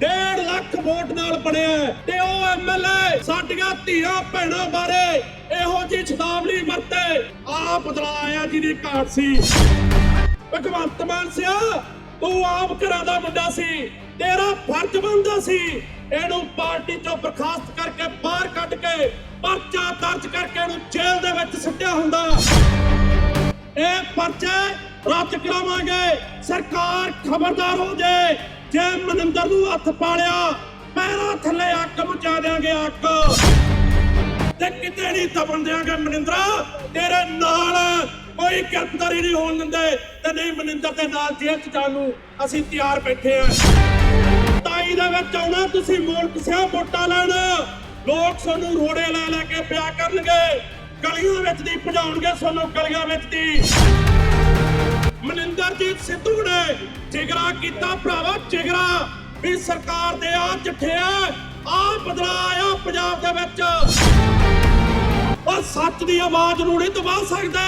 ਡੇਢ ਲੱਖ ਵੋਟ ਨਾਲ ਬਣਿਆ ਤੇ ਉਹ ਐਮਐਲਏ ਸਾਡੀਆਂ ਧੀਆਂ ਭੈਣਾਂ ਬਾਰੇ ਇਹੋ ਜਿਹੀ ਛਦਾਵਲੀ ਵਰਤੇ। ਆਪ ਬਦਲਾ ਆਇਆ ਜਿਹਦੀ ਘਾਟ ਸੀ। ਭਗਵੰਤ ਮਾਨ ਸਿਆ, ਤੂੰ ਆਪ ਘਰਾਂ ਦਾ ਮੁੰਡਾ ਸੀ, ਤੇਰਾ ਫਰਜ਼ ਬਣਦਾ ਸੀ। ਇਹਨੂੰ ਪਾਰਟੀ ਚੋਂ ਬਰਖਾਸਤ ਕਰਕੇ ਬਾਹਰ ਕੱਢ ਕੇ ਪਰਚਾ ਦਰਜ ਕਰਕੇ ਇਹਨੂੰ ਜੇਲ੍ਹ ਦੇ ਵਿੱਚ ਸੁੱਟਿਆ ਹੁੰਦਾ। ਇਹ ਪਰਚੇ ਰੱਦ ਕਰਾਵਾਂਗੇ। ਸਰਕਾਰ ਖਬਰਦਾਰ ਹੋ ਜਾਏ ਜੇ ਮਨਿੰਦਰ ਨੂੰ ਹੱਥ ਪਾਲਿਆ। ਪੈਰਾਂ ਥੱਲੇ ਅੱਗ ਮਚਾ ਦੇਾਂਗੇ ਅੱਗ। ਤੇ ਕਿਤੇ ਨਹੀਂ ਦਬਣ ਦਿਆਂਗੇ ਮਨਿੰਦਰਾ। ਤੇਰੇ ਨਾਲ ਕੋਈ ਗ੍ਰਿਫਤਾਰੀ ਨਹੀਂ ਹੋਣ ਦਿੰਦੇ। ਤੇ ਨਹੀਂ ਮਨਿੰਦਰ ਦੇ ਨਾਲ ਜੇਲ੍ਹ ਚ ਜਾਣ ਨੂੰ ਅਸੀਂ ਤਿਆਰ ਬੈਠੇ ਆ। ਤਾਈ ਦੇ ਵਿੱਚ ਆਉਣਾ, ਤੁਸੀਂ ਮੋਲਕ ਸਿਆ ਵੋਟਾਂ ਲੈਣ। ਲੋਕ ਤੁਹਾਨੂੰ ਰੋੜੇ ਲੈ ਲੈ ਕੇ ਪਿਆ ਕਰਨਗੇ। ਗਲੀਆਂ ਵਿੱਚ ਦੀ ਭਜਾਉਣਗੇ ਤੁਹਾਨੂੰ ਗਲੀਆਂ ਵਿੱਚ ਦੀ। ਮਨਿੰਦਰਜੀਤ ਸਿੱਧੂ ਨੇ ਜਿਗਰਾ ਕੀਤਾ ਭਰਾਵਾ, ਜਿਗਰਾ। ਵੀ ਸਰਕਾਰ ਦੇ ਆ ਚਿੱਠਿਆ ਆ ਬਦਲਾ ਆਇਆ ਪੰਜਾਬ ਦੇ ਵਿੱਚ। ਉਹ ਸੱਚ ਦੀ ਆਵਾਜ਼ ਨੂੰ ਨਹੀਂ ਦਬਾ ਸਕਦਾ।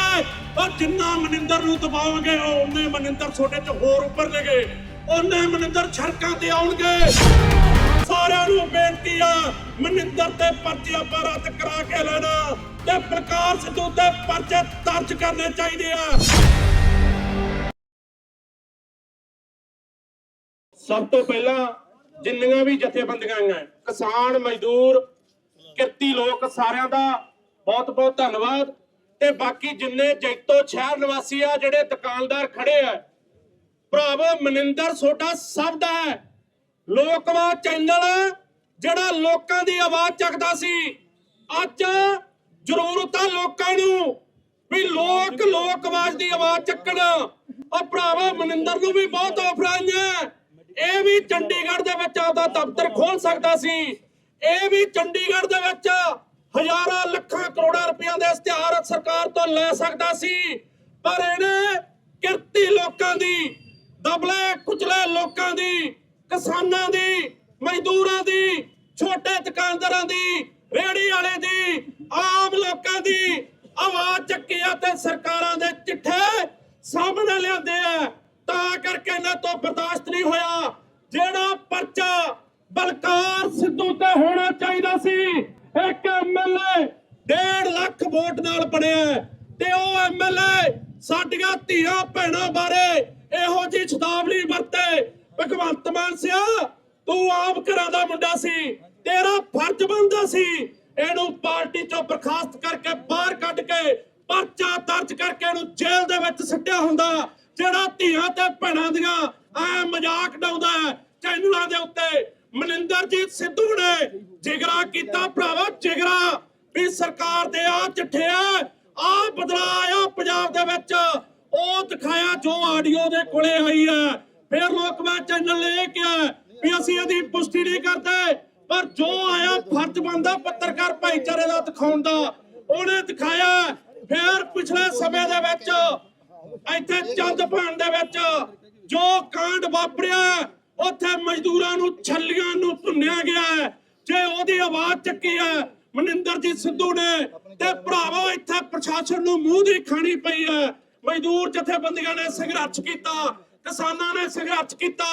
ਉਹ ਜਿੰਨਾ ਮਨਿੰਦਰ ਨੂੰ ਦਬਾਵਾਂਗੇ ਉਹਨੇ ਮਨਿੰਦਰ ਛੋਟੇ ਚ ਹੋਰ ਉੱਪਰ ਲਗੇ ਉਹਨੇ ਮਨਿੰਦਰ ਸੜਕਾਂ ਤੇ ਆਉਣਗੇ। ਸਾਰਿਆਂ ਨੂੰ ਬੇਨਤੀ ਆ, ਮਨਿੰਦਰ ਤੇ ਪਰਚੇ ਆਪਾਂ ਰੱਦ ਕਰਾ ਕੇ ਲੈਣਾ। ਤੇ ਪ੍ਰਕਾਸ਼ ਸਿੱਧੂ ਤੇ ਪਰਚੇ ਦਰਜ ਕਰਨੇ ਚਾਹੀਦੇ ਆ। ਸਭ ਤੋਂ ਪਹਿਲਾਂ ਜਿੰਨੀਆਂ ਵੀ ਜਥੇਬੰਦੀਆਂ ਆਈਆਂ ਕਿਸਾਨ, ਮਜ਼ਦੂਰ, ਕਿਰਤੀ ਲੋਕ, ਸਾਰਿਆਂ ਦਾ ਬਹੁਤ ਬਹੁਤ ਧੰਨਵਾਦ। ਤੇ ਬਾਕੀ ਜਿੰਨੇ ਜੈਤੋ ਸ਼ਹਿਰ ਨਿਵਾਸੀ ਆ, ਜਿਹੜੇ ਦੁਕਾਨਦਾਰ ਖੜੇ ਆ, ਭਰਾਵੋ, ਮਨਿੰਦਰ ਸੋਡਾ ਸਭ ਦਾ ਹੈ। ਲੋਕਵਾ ਚੈਨਲ, ਜਿਹੜਾ ਲੋਕਾਂ ਦੀ ਆਵਾਜ਼ ਚੱਕਦਾ ਸੀ, ਅੱਜ ਜ਼ਰੂਰਤ ਆ ਲੋਕਾਂ ਨੂੰ ਵੀ ਲੋਕ ਲੋਕ ਆਵਾਜ਼ ਦੀ ਆਵਾਜ਼ ਚੱਕਣ। ਉਹ ਭਰਾਵਾ, ਮਨਿੰਦਰ ਨੂੰ ਵੀ ਬਹੁਤ ਆਫਰਾਂ ਆਈਆਂ। ਇਹ ਵੀ ਚੰਡੀਗੜ੍ਹ ਦੇ ਵਿੱਚ ਆਪਦਾ ਦਫ਼ਤਰ ਖੋਲ ਸਕਦਾ ਸੀ। ਇਹ ਵੀ ਚੰਡੀਗੜ੍ਹ ਦੇ ਵਿੱਚ ਹਜ਼ਾਰਾਂ ਲੱਖਾਂ ਕਰੋੜਾਂ ਰੁਪਈਆ ਦੇ ਇਸ਼ਤਿਹਾਰ ਸਰਕਾਰ ਤੋਂ ਲੈ ਸਕਦਾ ਸੀ। ਪਰ ਇਹਨੇ ਕਿਰਤੀ ਲੋਕਾਂ ਦੀ, ਦਬਲੇ ਕੁਚਲੇ ਲੋਕਾਂ ਦੀ, ਕਿਸਾਨਾਂ ਦੀ, ਮਜ਼ਦੂਰਾਂ ਦੀ, ਛੋਟੇ ਦੁਕਾਨਦਾਰਾਂ ਦੀ ਰੇੜੀ ਵਾਲੇ ਦੀ, ਆਮ ਲੋਕਾਂ ਦੀ ਆਵਾਜ਼ ਚੱਕੀ ਆ ਤੇ ਸਰਕਾਰਾਂ ਦੇ ਚਿੱਠੇ ਸਾਹਮਣੇ ਲਿਆਂਦੇ ਆ। ਤਾਂ ਕਰਕੇ ਇਹਨਾਂ ਤੋਂ ਬਰਦਾਸ਼ਤ ਨਹੀਂ ਹੋਇਆ। ਜਿਹੜਾ ਪਰਚਾ ਬਲਕਾਰ ਸਿੱਧੂ ਤੇ ਹੋਣਾ ਚਾਹੀਦਾ ਸੀ, ਇੱਕ ਐਮਐਲਏ 1.5 ਲੱਖ ਵੋਟ ਨਾਲ ਬਣਿਆ ਤੇ ਉਹ ਐਮਐਲਏ ਸਾਡੀਆਂ ਧੀਆਂ ਭੈਣਾਂ ਬਾਰੇ ਇਹੋ ਜਿਹੀ ਛਦਾਵਲੀ ਵਰਤੇ। ਭਗਵੰਤ ਮਾਨ ਸਿਆ, ਤੂੰ ਆਪ ਘਰਾਂ ਦਾ ਮੁੰਡਾ ਸੀ, ਤੇਰਾ ਫਰਜ਼ ਬਣਦਾ ਸੀ ਇਹਨੂੰ ਪਾਰਟੀ ਚੋਂ ਬਰਖਾਸਤ ਕਰਕੇ ਬਾਹਰ ਕੱਢ ਕੇ ਪਰਚਾ ਦਰਜ ਕਰਕੇ ਇਹਨੂੰ ਜੇਲ੍ਹ ਦੇ ਵਿੱਚ ਸਿੱਟਿਆ ਹੁੰਦਾ। ਜਿਹੜਾ ਧੀਆਂ ਤੇ ਭੈਣਾਂ ਦੀਆਂ ਐ ਮਜ਼ਾਕ ਡਾਉਂਦਾ ਹੈ, ਚੈਨਲਾਂ ਦੇ ਉੱਤੇ ਮਨਿੰਦਰਜੀਤ ਸਿੱਧੂ ਨੇ ਜਿਗਰਾ ਕੀਤਾ, ਭਰਾਵਾ ਜਿਗਰਾ ਵੀ ਸਰਕਾਰ ਦੇ ਆ ਚਿੱਠਿਆ ਆ ਬਦਲਾ ਆਇਆ ਪੰਜਾਬ ਦੇ ਵਿੱਚ। ਉਹ ਦਿਖਾਇਆ ਜੋ ਆਡੀਓ ਦੇ ਕੋਲੇ ਆਈ ਹੈ ਫਿਰ ਲੋਕਵਾ ਚੈਨਲ ਨੇ ਇਹ ਕਿਹਾ ਵੀ ਅਸੀਂ ਇਹਦੀ ਪੁਸ਼ਟੀ ਨਹੀਂ ਕਰਦੇ, ਪਰ ਜੋ ਆਇਆ ਫਰਜ਼ ਬੰਦਾ ਪੱਤਰਕਾਰ ਭਾਈਚਾਰੇ ਦਾ ਦਿਖਾਉਣ ਦਾ, ਉਹਨੇ ਦਿਖਾਇਆ। ਫਿਰ ਪਿਛਲੇ ਸਮੇਂ ਦੇ ਵਿੱਚ ਇੱਥੇ ਚੰਦ ਭਾਣ ਦੇ ਵਿੱਚ ਜੋ ਕਾਂਡ ਵਾਪਰਿਆ ਉੱਥੇ ਮਜ਼ਦੂਰਾਂ ਨੂੰ ਛੱਲੀਆਂ ਨੂੰ ਭੁੰਨਿਆ ਗਿਆ ਹੈ। ਜੇ ਉਹਦੀ ਆਵਾਜ਼ ਚੱਕੀ ਹੈ, ਮਨਿੰਦਰਜੀਤ ਸਿੱਧੂ ਨੇ ਤੇ ਭਰਾਵੋ, ਇੱਥੇ ਪ੍ਰਸ਼ਾਸਨ ਨੂੰ ਮੂੰਹ ਦੀ ਖਾਣੀ ਪਈ ਹੈ। ਮਜ਼ਦੂਰ ਜਥੇਬੰਦੀਆਂ ਨੇ ਸੰਘਰਸ਼ ਕੀਤਾ, ਕਿਸਾਨਾਂ ਨੇ ਸੰਘਰਸ਼ ਕੀਤਾ।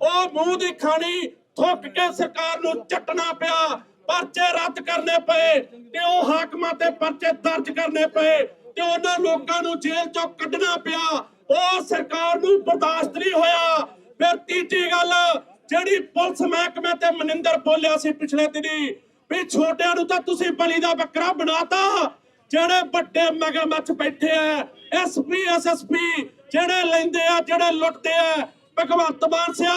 ਉਹ ਮੂੰਹ ਦੀ ਖਾਣੀ ਥੁੱਕ ਕੇ ਸਰਕਾਰ ਨੂੰ ਚੱਟਣਾ ਪਿਆ, ਪਰਚੇ ਰੱਦ ਕਰਨੇ ਪਏ ਤੇ ਉਹ ਹਾਕਮਾਂ ਤੇ ਪਰਚੇ ਦਰਜ ਕਰਨੇ ਪਏ। ਤੇ ਉਹਨਾਂ ਲੋਕਾਂ ਨੂੰ ਜੇਲ੍ਹ ਚੋਂ ਕੱਢਣਾ ਪਿਆ। ਉਹ ਸਰਕਾਰ ਨੂੰ ਬਰਦਾਸ਼ਤ ਨਹੀਂ ਹੋਇਆ। ਫਿਰ ਤੀਜੀ ਗੱਲ, ਜਿਹੜੀ ਪੁਲਿਸ ਮਹਿਕਮੇ ਤੇ ਮਨਿੰਦਰ ਬੋਲਿਆ ਸੀ ਪਿਛਲੇ ਦਿਨੀ ਵੀ ਛੋਟਿਆਂ ਨੂੰ ਤਾਂ ਤੁਸੀਂ ਬਲੀ ਦਾ ਬੱਕਰਾ ਬਣਾਤਾ। ਜਿਹੜੇ ਵੱਡੇ ਮਗਰਮੱਛ ਬੈਠੇ ਆ ਐਸਪੀ ਐਸਐਸਪੀ ਜਿਹੜੇ ਲੈਂਦੇ ਆ, ਜਿਹੜੇ ਲੁੱਟਦੇ ਆ, ਭਗਵੰਤ ਮਾਨ ਸਿਆ,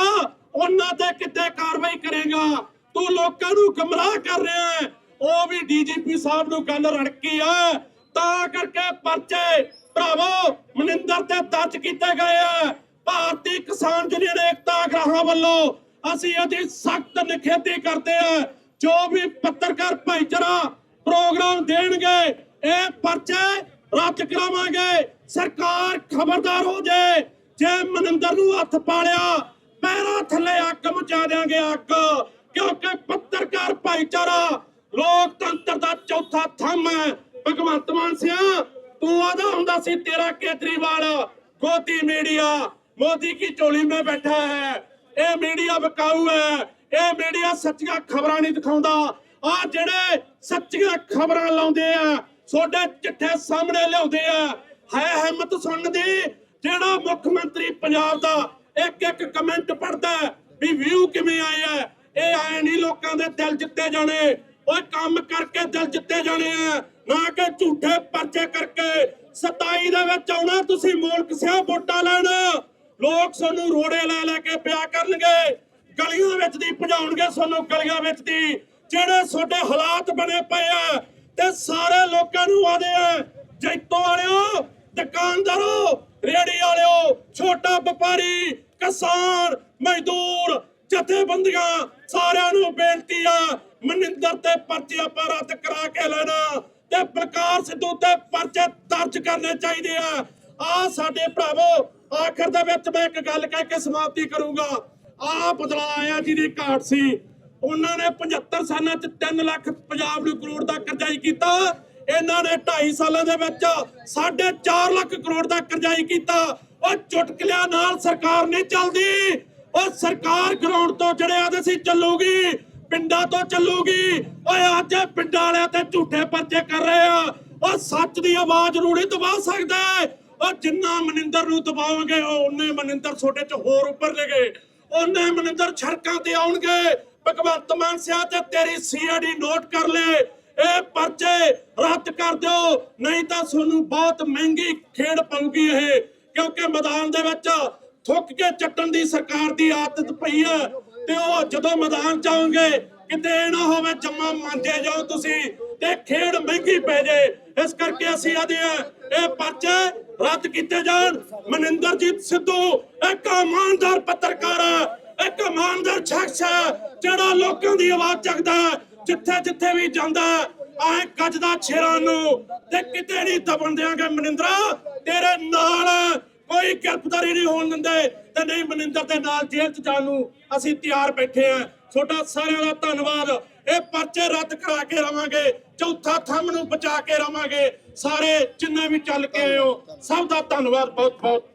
ਉਹਨਾਂ ਤੇ ਕਿੱਥੇ ਕਾਰਵਾਈ ਕਰੇਗਾ? ਤੂੰ ਲੋਕਾਂ ਨੂੰ ਗਮਰਾਹ ਕਰ ਰਿਹਾ ਹੈ। ਉਹ ਵੀ ਡੀਜੀਪੀ ਸਾਹਿਬ ਨੂੰ ਗੱਲ ਰੜਕੀ ਆ। ਤਾਂ ਕਰਕੇ ਪਰਚੇ ਭਰਾਵੋ ਮਨਿੰਦਰ ਤੇ ਦਰਜ ਕੀਤੇ ਗਏ ਆ। ਭਾਰਤੀ ਕਿਸਾਨ ਯੂਨੀਅਨ ਏਕਤਾ ਗ੍ਰਾਹਾਂ ਵੱਲੋਂ ਅਸੀਂ ਇਹਦੀ ਸਖਤ ਨਿਖੇਧੀ ਕਰਦੇ ਆ। ਜੋ ਵੀ ਪੱਤਰਕਾਰ ਭਾਈਚਾਰਾ ਪ੍ਰੋਗਰਾਮ ਦੇਣਗੇ, ਇਹ ਪਰਚੇ ਰੱਦ ਕਰਾਵਾਂਗੇ। ਸਰਕਾਰ ਖਬਰਦਾਰ ਹੋ ਜਾਏ ਜੇ ਮਨਿੰਦਰ ਨੂੰ ਹੱਥ ਪਾਲਿਆ, ਪੈਰਾਂ ਥੱਲੇ ਅੱਗ ਮਚਾ ਦਿਆਂਗੇ ਅੱਗ। ਕਿਉਂਕਿ ਪੱਤਰਕਾਰ ਭਾਈਚਾਰਾ ਲੋਕਤੰਤਰ ਦਾ ਚੌਥਾ ਥੰਮ ਹੈ। ਭਗਵੰਤ ਮਾਨ ਸਿਆ, ਤੂੰ ਆਦਾ ਹੁੰਦਾ ਸੀ ਤੇਰਾ ਕੇਜਰੀਵਾਲ। ਗੋਦੀ ਮੀਡੀਆ, ਮੋਦੀ ਕੀ ਝੋਲੀ ਮੇ ਬੈਠਾ ਹੈ। ਇਹ ਮੀਡੀਆ ਬਕਾਊ ਹੈ। ਇਹ ਮੀਡੀਆ ਸੱਚੀਆਂ ਖਬਰਾਂ ਨਹੀਂ ਦਿਖਾਉਂਦਾ। ਆ ਜਿਹੜੇ ਸੱਚੀਆਂ ਖਬਰਾਂ ਲਾਉਂਦੇ ਆ ਤੁਹਾਡੇ ਚਿੱਠੇ ਸਾਹਮਣੇ ਲਿਆਉਂਦੇ ਆ। ਹੈ ਹਿੰਮਤ ਸੁਣਨ ਦੀ, ਜਿਹੜਾ ਮੁੱਖ ਮੰਤਰੀ ਪੰਜਾਬ ਦਾ ਇੱਕ ਇੱਕ ਕਮੈਂਟ ਪੜਦਾ ਵੀ ਵਿਊ ਕਿਵੇਂ ਆਏ ਆ, ਇਹ ਆਏ ਨਹੀਂ ਲੋਕਾਂ ਦੇ ਦਿਲ ਜਿੱਤੇ ਜਾਣੇ। ਓਏ ਕੰਮ ਕਰਕੇ ਦਿਲ ਜਿੱਤੇ ਜਾਣੇ ਆ। ਨਾ ਕਿ ਝੂਠੇ ਪਰਚੇ ਕਰਕੇ 27 ਦੇ ਵਿੱਚ ਆਉਣਾ, ਤੁਸੀਂ ਮੁਲਕ ਸਿਆ ਵੋਟਾਂ ਲੈਣ। ਲੋਕ ਸਾਨੂੰ ਰੋੜੇ ਲੈ ਲੈ ਕੇ ਪਿਆ ਕਰਨਗੇ। ਗਲੀਆਂ ਵਿੱਚ ਦੀ ਭਜਾਉਣਗੇ ਸਾਨੂੰ, ਗਲੀਆਂ ਵਿੱਚ ਦੀ। ਜਿਹੜੇ ਤੁਹਾਡੇ ਹਾਲਾਤ ਬਣੇ ਪਏ ਆ, ਤੇ ਸਾਰੇ ਲੋਕਾਂ ਨੂੰ ਆਦੇ ਆ, ਜੈਤੋ ਵਾਲਿਓ, ਦੁਕਾਨਦਾਰੋ ਰੇੜੀ ਵਾਲਿਓ, ਛੋਟਾ ਵਪਾਰੀ, ਕਿਸਾਨ, ਮਜ਼ਦੂਰ, ਜਥੇਬੰਦੀਆਂ, ਸਾਰਿਆਂ ਨੂੰ ਬੇਨਤੀ ਆ, ਮਨਿੰਦਰ ਤੇ ਪਰਚੇ ਆਪਾਂ ਰੱਦ ਕਰਾ ਕੇ ਲੈਣਾ। ਤੇ ਬਲਕਾਰ ਸਿੱਧੂ ਤੇ ਪਰਚੇ ਦਰਜ ਕਰਨੇ ਚਾਹੀਦੇ ਆ। ਆ ਸਾਡੇ ਭਰਾਵੋ, ਆਖਰ ਦੇ ਵਿੱਚ ਮੈਂ ਇੱਕ ਗੱਲ ਕਹਿ ਕੇ ਸਮਾਪਤੀ ਕਰੂੰਗਾ। ਆ ਬਦਲਾ ਆਇਆ ਜਿਹਦੀ ਘਾਟ ਸੀ। ਉਹਨਾਂ ਨੇ 75 ਸਾਲਾਂ ਚ 3 ਲੱਖ ਪੰਜਾਬ ਨੂੰ ਕਰੋੜ ਦਾ ਕਰਜ਼ਾਈ ਕੀਤਾ। ਇਹਨਾਂ ਨੇ 2.5 ਸਾਲਾਂ ਦੇ ਵਿੱਚ 4.5 ਲੱਖ ਕਰੋੜ ਦਾ ਕਰਜ਼ਾਈ ਕੀਤਾ। ਉਹ ਚੁਟਕਲਿਆਂ ਨਾਲ ਸਰਕਾਰ ਨਹੀਂ ਚੱਲਦੀ। ਉਹ ਸਰਕਾਰ ਗਰਾਊਂਡ ਤੋਂ ਜੜਿਆ ਦੇ ਸੀ ਚੱਲੂਗੀ। ਪਿੰਡਾਂ ਤੋਂ ਚੱਲੂਗੀ। ਓਏ ਅੱਜ ਇਹ ਪਿੰਡਾਂ ਵਾਲਿਆਂ ਤੇ ਝੂਠੇ ਪਰਚੇ ਕਰ ਰਹੇ ਆ। ਉਹ ਸੱਚ ਦੀ ਆਵਾਜ਼ ਨੂੰ ਨਹੀਂ ਦਬਾ ਸਕਦਾ। ਉਹ ਜਿੰਨਾ ਮਨਿੰਦਰ ਨੂੰ ਦਬਾਵਾਂਗੇ ਉਹ ਉਹਨੇ ਮਨਿੰਦਰ ਛੋਟੇ ਚ ਹੋਰ ਉੱਪਰ ਲੈ ਗਏ ਉਹਨੇ ਮਨਿੰਦਰ ਛੜਕਾਂ ਤੇ ਆਉਣਗੇ। ਭਗਵੰਤ ਮਾਨ ਸਿਆ ਤੇ ਤੇਰੀ ਸੀਆਈਡੀ ਨੋਟ ਕਰ ਲੈ। ਇਹ ਪਰਚੇ ਰੱਦ ਕਰ ਦਿਓ। ਨਹੀਂ ਤਾਂ ਤੁਹਾਨੂੰ ਬਹੁਤ ਮਹਿੰਗੀ ਖੇਡ ਪਊਗੀ ਇਹ। ਕਿਉਂਕਿ ਮੈਦਾਨ ਦੇ ਵਿੱਚ ਥੁੱਕ ਕੇ ਚੱਟਣ ਦੀ ਸਰਕਾਰ ਦੀ ਆਦਤ ਪਈ ਹੈ ਤੇ ਉਹ ਜਦੋਂ ਮੈਦਾਨ ਚ ਆਉਂਗੇ ਕਿਤੇ ਇਹ ਨਾ ਹੋਵੇ ਜੰਮਾ ਮੰਜੇ ਜਾਓ ਤੁਸੀਂ ਤੇ ਖੇਡ ਮਹਿੰਗੀ ਪੈ ਜੇ। ਇਸ ਕਰਕੇ ਅਸੀਂ ਆਦੇ ਆ ਇਹ ਪਰਚੇ ਰੱਦ ਕੀਤੇ ਜਾਣ। ਮਨਿੰਦਰਜੀਤ ਸਿੱਧੂ ਇੱਕ ਇਮਾਨਦਾਰ ਪੱਤਰਕਾਰ ਹੈ ਇੱਕ ਇਮਾਨਦਾਰ ਸ਼ਖਸ ਹੈ ਜਿਹੜਾ ਲੋਕਾਂ ਦੀ ਆਵਾਜ਼ ਚੱਕਦਾ, ਜਿੱਥੇ ਜਿੱਥੇ ਵੀ ਜਾਂਦਾ ਐ ਗੱਜਦਾ ਛੇਰਾਂ ਨੂੰ ਤੇ ਕਿਤੇ ਨਹੀਂ ਦਬਣ ਦਿਆਂਗੇ। ਮਨਿੰਦਰਾ, ਤੇਰੇ ਨਾਲ ਕੋਈ ਗ੍ਰਿਫਤਾਰੀ ਨਹੀਂ ਹੋਣ ਦਿੰਦੇ। ਤੇ ਨਹੀਂ ਮਨਿੰਦਰ ਦੇ ਨਾਲ ਜੇਲ੍ਹ 'ਚ ਜਾਣ ਨੂੰ ਅਸੀਂ ਤਿਆਰ ਬੈਠੇ ਆ ਤੁਹਾਡਾ ਸਾਰਿਆਂ ਦਾ ਧੰਨਵਾਦ। ਇਹ ਪਰਚੇ ਰੱਦ ਕਰਾ ਕੇ ਰਵਾਂਗੇ। ਚੌਥਾ ਥੰਮ ਨੂੰ ਬਚਾ ਕੇ ਰਵਾਂਗੇ। ਸਾਰੇ ਜਿੰਨੇ ਵੀ ਚੱਲ ਕੇ ਆਏ ਹੋ, ਸਭ ਦਾ ਧੰਨਵਾਦ ਬਹੁਤ ਬਹੁਤ